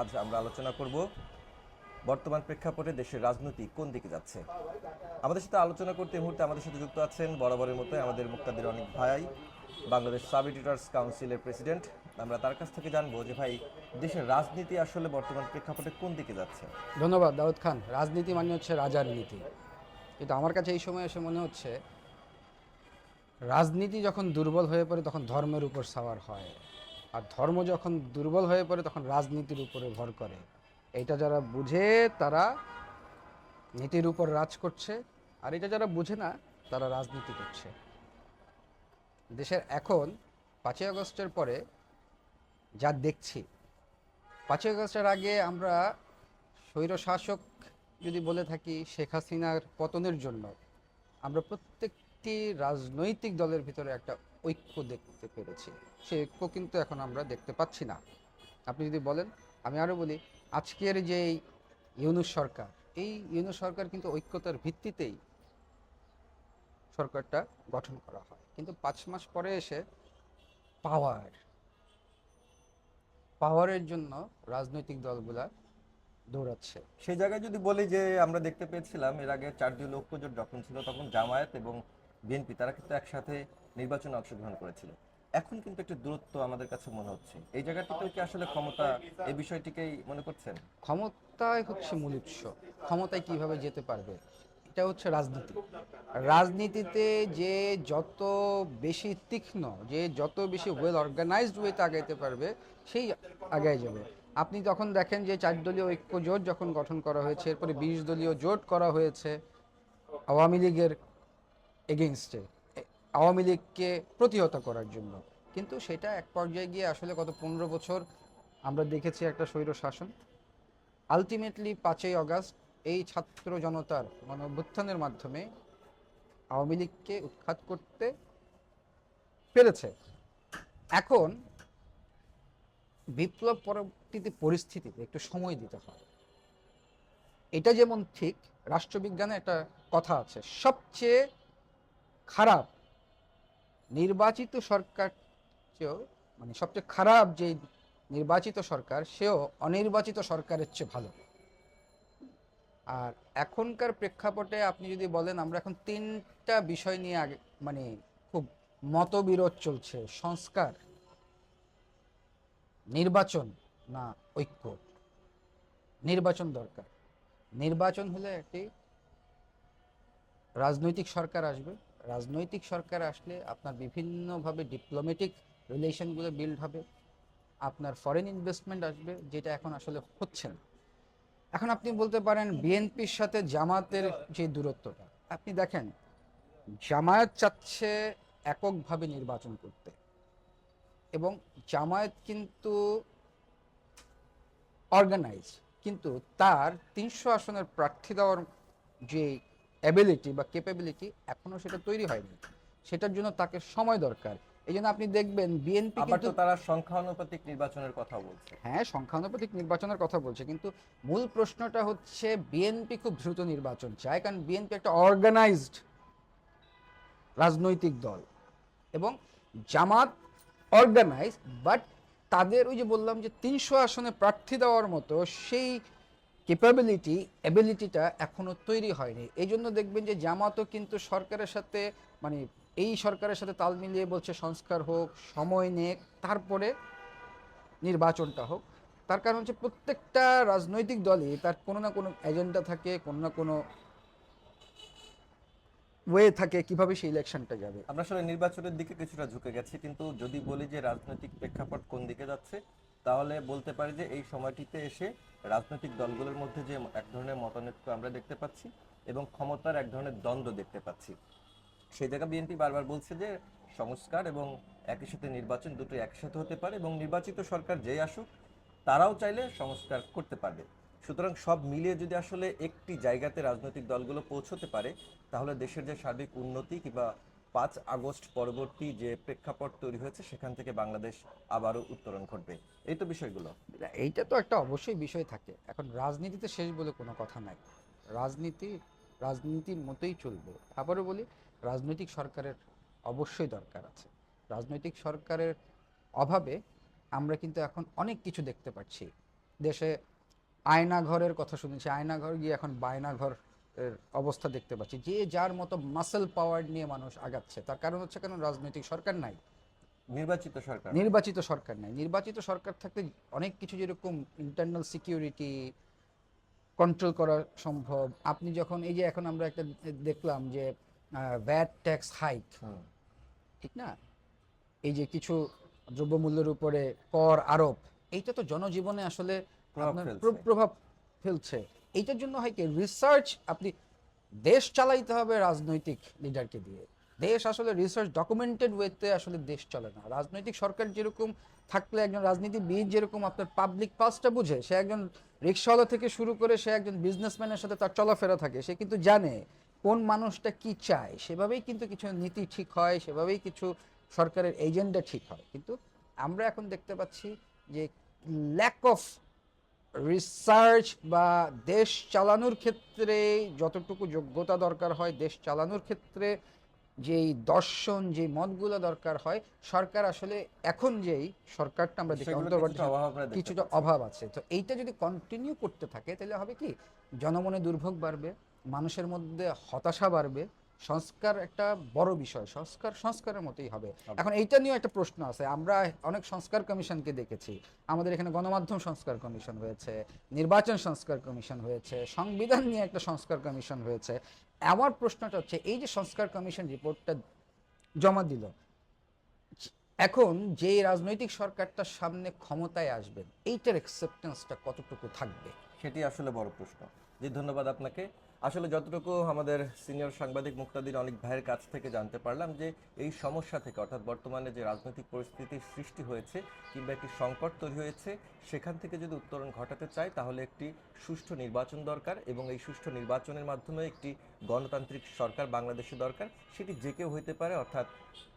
আজ আমরা আলোচনা করব বর্তমান প্রেক্ষাপটে দেশের রাজনীতি কোন দিকে যাচ্ছে। আমাদের সাথে আলোচনা করতে মুহূর্তে আমাদের সাথে যুক্ত আছেন বরাবরের মতো আমাদের মুক্তাদের অনেক ভাই, বাংলাদেশ সাব এডিটর্স কাউন্সিলের প্রেসিডেন্ট। আমরা তার কাছ থেকে জানব যে ভাই, দেশের রাজনীতি আসলে বর্তমান প্রেক্ষাপটে কোন দিকে যাচ্ছে। ধন্যবাদ, দাউদ খান। রাজনীতি মানে হচ্ছে রাজার নীতি। কিন্তু আমার কাছে এই সময় এসে মনে হচ্ছে, রাজনীতি যখন দুর্বল হয়ে পড়ে, তখন ধর্মের উপর সাওয়ার হয়। আর ধর্ম যখন দুর্বল হয়ে পড়ে, তখন রাজনীতির উপরে ভর করে। এটা যারা বুঝে, তারা নীতির উপর রাজ করছে। আর এটা যারা বুঝে না, তারা রাজনীতি করছে। দেশের এখন, পাঁচই আগস্টের পরে যা দেখছি, পাঁচই আগস্টের আগে আমরা স্বৈরশাসক যদি বলে থাকি, শেখ হাসিনার পতনের জন্য, আমরা প্রত্যেকটি রাজনৈতিক দলের ভিতরে একটা ঐক্য দেখতে পেরেছি। সেই ঐক্য কিন্তু এখন আমরা দেখতে পাচ্ছি না। আপনি যদি বলেন, আমি আরও বলি, আজকের যে এই ইউনুস সরকার, এই ইউনুস সরকার কিন্তু ঐক্যতার ভিত্তিতেই সরকারটা গঠন করা হয়। কিন্তু পাঁচ মাস পরে এসে পাওয়ার, পাওয়ারের জন্য রাজনৈতিক দলগুলা দৌড়াচ্ছে। সেই জায়গায় যদি বলি যে আমরা দেখতে পেয়েছিলাম, এর আগে চারটি ঐক্যজোট যখন ছিল তখন জামায়াত এবং বিএনপি, তারা কিন্তু একসাথে নির্বাচনে অংশগ্রহণ করেছিল। এখন কিন্তু একটা দূরত্ব আমাদের কাছে মনে হচ্ছে। এই জায়গাটিতেও কি আসলে ক্ষমতা এই বিষয়টিকেই মনে করছেন? ক্ষমতায় হচ্ছে মূল উৎস। ক্ষমতায় কীভাবে যেতে পারবে? এটা হচ্ছে রাজনীতি। রাজনীতিতে যে যত বেশি তীক্ষ্ণ, যে যত বেশি ওয়েল অর্গানাইজড ওয়েতে আগাইতে পারবে, সেই আগায় যাবে। আপনি তখন দেখেন যে চার দলীয় ঐক্য জোট যখন গঠন করা হয়েছে, এরপরে বিশ দলীয় জোট করা হয়েছে, আওয়ামী লীগের এগেনস্টে আওয়ামী লীগকে প্রতিহত করার জন্য। কিন্তু সেটা এক পর্যায়ে গিয়ে আসলে গত পনেরো বছর আমরা দেখেছি একটা স্বৈর শাসন। আলটিমেটলি পাঁচই অগাস্ট এই ছাত্র জনতার মানে অভ্যুত্থানের মাধ্যমে আওয়ামী লীগকে উৎখাত করতে পেরেছে। এখন বিপ্লব পরবর্তীতে পরিস্থিতিতে একটু সময় দিতে হয়। এটা যেমন ঠিক, রাষ্ট্রবিজ্ঞানে একটা কথা আছে, সবচেয়ে খারাপ নির্বাচিত সরকার মানে সবচেয়ে খারাপ যে নির্বাচিত সরকার, সেও অনির্বাচিত সরকারের চেয়ে ভালো। আর এখনকার প্রেক্ষাপটে আপনি যদি বলেন, আমরা এখন তিনটা বিষয় নিয়ে আগে মানে খুব মতবিরোধ চলছে। সংস্কার, নির্বাচন না ঐক্য। নির্বাচন দরকার। নির্বাচন হলে একটি রাজনৈতিক সরকার আসবে। রাজনৈতিক সরকার আসলে আপনার বিভিন্নভাবে ডিপ্লোম্যাটিক রিলেশনগুলো বিল্ড হবে, আপনার ফরেন ইনভেস্টমেন্ট আসবে, যেটা এখন আসলে হচ্ছে না। এখন আপনি বলতে পারেন বিএনপির সাথে জামাতের যে দূরত্বটা, আপনি দেখেন জামায়াত চাচ্ছে এককভাবে নির্বাচন করতে এবং জামায়াত কিন্তু অর্গানাইজ কিন্তু তার তিনশো আসনের প্রার্থী দেওয়ার যে অ্যাবিলিটি বা ক্যাপাবিলিটি এখনও সেটা তৈরি হয়নি। সেটার জন্য তাকে সময় দরকার। এই জন্য আপনি দেখবেন বিএনপি আবার কিন্তু তো তারা সংখ্যানুপাতিক নির্বাচনের কথা বলছে। হ্যাঁ সংখ্যানুপাতিক নির্বাচনের কথা বলছে। কিন্তু মূল প্রশ্নটা হচ্ছে বিএনপি খুব দ্রুত নির্বাচন চায় কারণ বিএনপি একটা অর্গানাইজড রাজনৈতিক দল। এবং জামাত অর্গানাইজ বাট তাদের ওই যে বললাম যে তিনশো আসনে প্রার্থী দেওয়ার মতো সেই ক্যাপাবিলিটি অ্যাবিলিটিটা এখনও তৈরি হয়নি। এই জন্য দেখবেন যে জামাতও কিন্তু সরকারের সাথে মানে এই সরকারের সাথে তাল মিলিয়ে বলছে সংস্কার হোক, সময় নেক, তারপরে নির্বাচনটা হোক। তার কারণ হচ্ছে প্রত্যেকটা রাজনৈতিক দলই তার কোনো না কোনো এজেন্ডা থাকে, কোনো না কোনো ওয়ে থাকে কীভাবে সেই ইলেকশনটা যাবে। আমরা আসলে নির্বাচনের দিকে কিছুটা ঝুঁকে গেছি, কিন্তু যদি বলি যে রাজনৈতিক প্রেক্ষাপট কোন দিকে যাচ্ছে তাহলে বলতে পারি যে এই সময়টিতে এসে রাজনৈতিক দলগুলোর মধ্যে যে এক ধরনের মতানৈক্য আমরা দেখতে পাচ্ছি এবং ক্ষমতার এক ধরনের দ্বন্দ্ব দেখতে পাচ্ছি। সেই জায়গা বিএনপি বারবার বলছে যে সংস্কার এবং একই সাথে নির্বাচন দুটো একসাথে হতে পারে এবং নির্বাচিত সরকার যেই আসুক, তারাও চাইলে সংস্কার করতে পারবে। সুতরাং সব মিলিয়ে যদি আসলে একটি জায়গাতে রাজনৈতিক দলগুলো পৌঁছতে পারে, তাহলে দেশের যে সার্বিক উন্নতি কিংবা পাঁচ আগস্ট পরবর্তী যে প্রেক্ষাপট তৈরি হয়েছে, সেখান থেকে বাংলাদেশ আবারও উত্তরণ ঘটবে। এই তো বিষয়গুলো। এইটা তো একটা অবশ্যই বিষয় থাকে। এখন রাজনীতিতে শেষ বলে কোনো কথা নাই। রাজনীতি, রাজনীতির মতোই চলবে। আবারও বলি, রাজনৈতিক সরকারের অবশ্যই দরকার আছে। রাজনৈতিক সরকারের অভাবে আমরা কিন্তু এখন অনেক কিছু দেখতে পাচ্ছি। দেশে আয়নাঘরের কথা শুনেছি। আয়নাঘর গিয়ে এখন বায়নাঘর অবস্থা দেখতে পাচ্ছি। যে যার মতো মাসেল পাওয়ার নিয়ে মানুষ আগাচ্ছে তার কারণ হচ্ছে কারণ রাজনৈতিক সরকার নাই। নির্বাচিত সরকার। নির্বাচিত সরকার নাই। নির্বাচিত সরকার থাকতে অনেক কিছু যেরকম ইন্টারনাল সিকিউরিটি কন্ট্রোল করা সম্ভব। আপনি যখন এই যে এখন আমরা একটা দেখলাম যে ভ্যাট ট্যাক্স হাইক ঠিক না? এই যে কিছু দ্রব্যমূল্যের উপরে কর আরোপ এইটা তো জনজীবনে আসলে প্রভাব ফেলছে। এইটার জন্য হয় কি রিসার্চ আপনি দেশ চালাইতে হবে রাজনৈতিক লিডারকে দিয়ে। দেশ আসলে রিসার্চ ডকুমেন্টেড ওয়েতে আসলে দেশ চলে না। রাজনৈতিক সরকার যেরকম থাকলে একজন রাজনীতিবিদ যেরকম আপনার পাবলিক পাসটা বুঝে, সে একজন রিক্সাওয়ালা থেকে শুরু করে সে একজন বিজনেসম্যানের সাথে তার চলাফেরা থাকে, সে কিন্তু জানে কোন মানুষটা কি চায়। সেভাবেই কিন্তু কিছু নীতি ঠিক হয়, সেভাবেই কিছু সরকারের এজেন্ডা ঠিক হয়। কিন্তু আমরা এখন দেখতে পাচ্ছি যে ল্যাক অফ রিসার্চ বা দেশ চালানোর ক্ষেত্রে যতটুকু যোগ্যতা দরকার হয় দেশ চালানোর ক্ষেত্রে যেই দর্শন যে মতগুলো দরকার হয় সরকার আসলে এখন যেই সরকারটা আমরা দেখি অন্তর্বর্তী কিছুটা। অভাব আছে তো এইটা যদি কন্টিনিউ করতে থাকে তাহলে হবে কি জনমনে দুর্ভোগ বাড়বে মানুষের মধ্যে হতাশা বাড়বে সংস্কার একটা বড় বিষয় সংস্কার সংস্কারের মতোই হবে। এখন এইটা নিয়েও একটা প্রশ্ন আছে। আমরা অনেক সংস্কার কমিশনকে দেখেছি। আমাদের এখানে গণমাধ্যম সংস্কার কমিশন হয়েছে নির্বাচন সংস্কার কমিশন হয়েছে সংবিধান নিয়ে একটা সংস্কার কমিশন হয়েছে। আমার প্রশ্নটা হচ্ছে এই যে সংস্কার কমিশন রিপোর্টটা জমা দিল এখন যে রাজনৈতিক সরকারটা সামনে ক্ষমতায় আসবেন এইটার অ্যাকসেপ্টেন্সটা কতটুকু থাকবে? সেটি আসলে বড় প্রশ্ন। জি ধন্যবাদ আপনাকে। আসলে যতটুকু আমাদের সিনিয়র সাংবাদিক মুক্তাদির অনেক ভাইয়ের কাছ থেকে জানতে পারলাম যে এই সমস্যা থেকে, অর্থাৎ বর্তমানে যে রাজনৈতিক পরিস্থিতির সৃষ্টি হয়েছে কিংবা একটি সংকট তৈরি হয়েছে, সেখান থেকে যদি উত্তরণ ঘটাতে চায় তাহলে একটি সুষ্ঠু নির্বাচন দরকার এবং এই সুষ্ঠু নির্বাচনের মাধ্যমে একটি গণতান্ত্রিক সরকার বাংলাদেশে দরকার, সেটি যে কেউ হইতে পারে, অর্থাৎ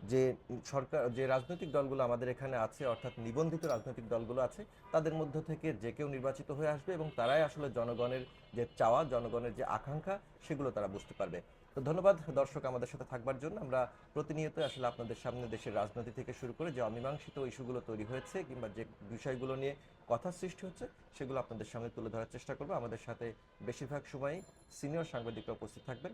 যে সরকার, যে রাজনৈতিক দলগুলো আমাদের এখানে আছে, অর্থাৎ নিবন্ধিত রাজনৈতিক দলগুলো আছে, তাদের মধ্য থেকে যে কেউ নির্বাচিত হয়ে আসবে এবং তারাই আসলে জনগণের যে চাওয়া, জনগণের যে আকাঙ্ক্ষা, সেগুলো তারা বুঝতে পারবে। তো ধন্যবাদ দর্শক আমাদের সাথে থাকবার জন্য। আমরা প্রতিনিয়ত আসলে আপনাদের সামনে দেশের রাজনীতি থেকে শুরু করে যে অমীমাংসিত ইস্যুগুলো তৈরি হয়েছে কিংবা যে বিষয়গুলো নিয়ে কথা সৃষ্টি হচ্ছে, সেগুলো আপনাদের সামনে তুলে ধরার চেষ্টা করব। আমাদের সাথে বেশিরভাগ সময়ই সিনিয়র সাংবাদিকরা উপস্থিত থাকবেন।